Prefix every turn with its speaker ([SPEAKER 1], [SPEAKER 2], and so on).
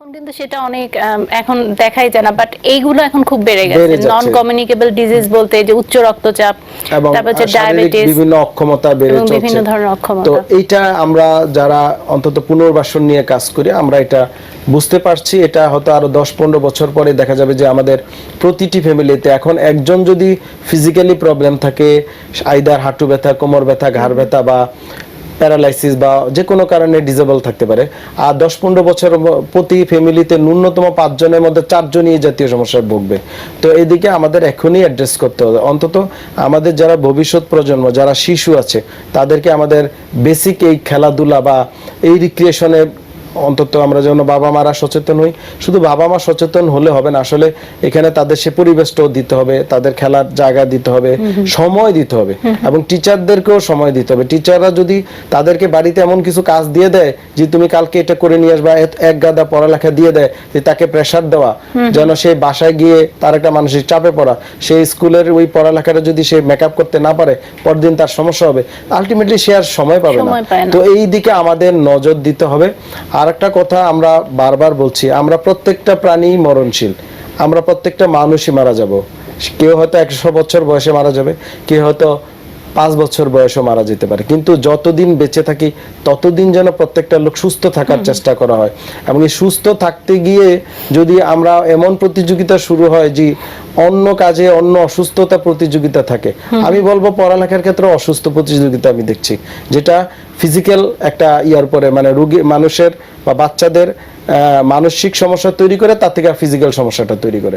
[SPEAKER 1] এখন কিন্তু সেটা অনেক এখন দেখাই যায় না বাট এইগুলো এখন খুব বেড়ে গেছে। নন কমিউনিকেবল ডিজিজ বলতে যে উচ্চ রক্তচাপ তারপর হচ্ছে ডায়াবেটিস
[SPEAKER 2] বিভিন্ন অক্ষমতা বেড়ে চলছে।
[SPEAKER 1] বিভিন্ন ধরনের
[SPEAKER 2] তো
[SPEAKER 1] অক্ষমতা
[SPEAKER 2] এইটা আমরা যারা অন্তত পুনর্বাসন নিয়ে কাজ করি আমরা এটা বুঝতে পারছি। এটা হয়তো আরও দশ পনেরো বছর পরে দেখা যাবে যে আমাদের প্রতিটি ফ্যামিলিতে এখন একজন যদি ফিজিক্যালি প্রবলেম থাকে আইদার হাঁটু ব্যথা কোমর ব্যথা ঘাড় ব্যথা বা প্যারালাইসিস বা যে কোনো কারণে ডিজেবল থাকতে পারে। আর দশ পনেরো বছর প্রতি ফ্যামিলিতে ন্যূনতম পাঁচজনের মধ্যে চারজনই এই জাতীয় সমস্যায় ভুগবে। তো এদিকে আমাদের এখনই অ্যাড্রেস করতে হবে। অন্তত আমাদের যারা ভবিষ্যৎ প্রজন্ম, যারা শিশু আছে, তাদেরকে আমাদের বেসিক এই খেলাধুলা বা এই রিক্রিয়েশনে অন্তত আমরা যেন বাবা মারা সচেতন হই। শুধু বাবা মা সচেতন হলে হবে না আসলে এখানে তাদের সে পরিবেশটাও দিতে হবে তাদের খেলার জায়গা দিতে হবে সময় দিতে হবে। এবং টিচারদেরকেও সময় দিতে হবে। টিচাররা যদি তাদেরকে বাড়িতে এমন কিছু কাজ দিয়ে দেয় যে তুমি কালকে এটা করে নিয়ে আসবা এক গাদা পড়ালেখা দিয়ে দেয় যে তাকে প্রেসার দেওয়া যেন সে বাসায় গিয়ে তার একটা মানসিক চাপে পড়া সেই স্কুলের ওই পড়ালেখাটা যদি সে মেকআপ করতে না পারে পরদিন তার সমস্যা হবে। আলটিমেটলি সে আর সময় পাবে না। তো এই দিকে আমাদের নজর দিতে হবে। আর একটা কথা আমরা বারবার বলছি, আমরা প্রত্যেকটা প্রাণী মরণশীল, আমরা প্রত্যেকটা মানুষই মারা যাব। কেউ হয়তো একশো বছর বয়সে মারা যাবে, কেউ হয়তো পাঁচ বছর বয়সে মারা যেতে পারে। কিন্তু যতদিন বেঁচে থাকি ততদিন যেন প্রত্যেকটা লোক সুস্থ থাকার চেষ্টা করা হয়। এবং এই সুস্থ থাকতে গিয়ে যদি আমরা এমন প্রতিযোগিতা শুরু হয় যে অন্য কাজে অন্য অসুস্থতা প্রতিযোগিতা থাকে আমি বলব পড়ালেখার ক্ষেত্রে অসুস্থ প্রতিযোগিতা আমি দেখছি যেটা ফিজিক্যাল একটা ইয়ার পরে মানে রোগী মানুষের বা বাচ্চাদের আহ, মানসিক সমস্যা তৈরি করে তার থেকে ফিজিক্যাল সমস্যাটা তৈরি করে।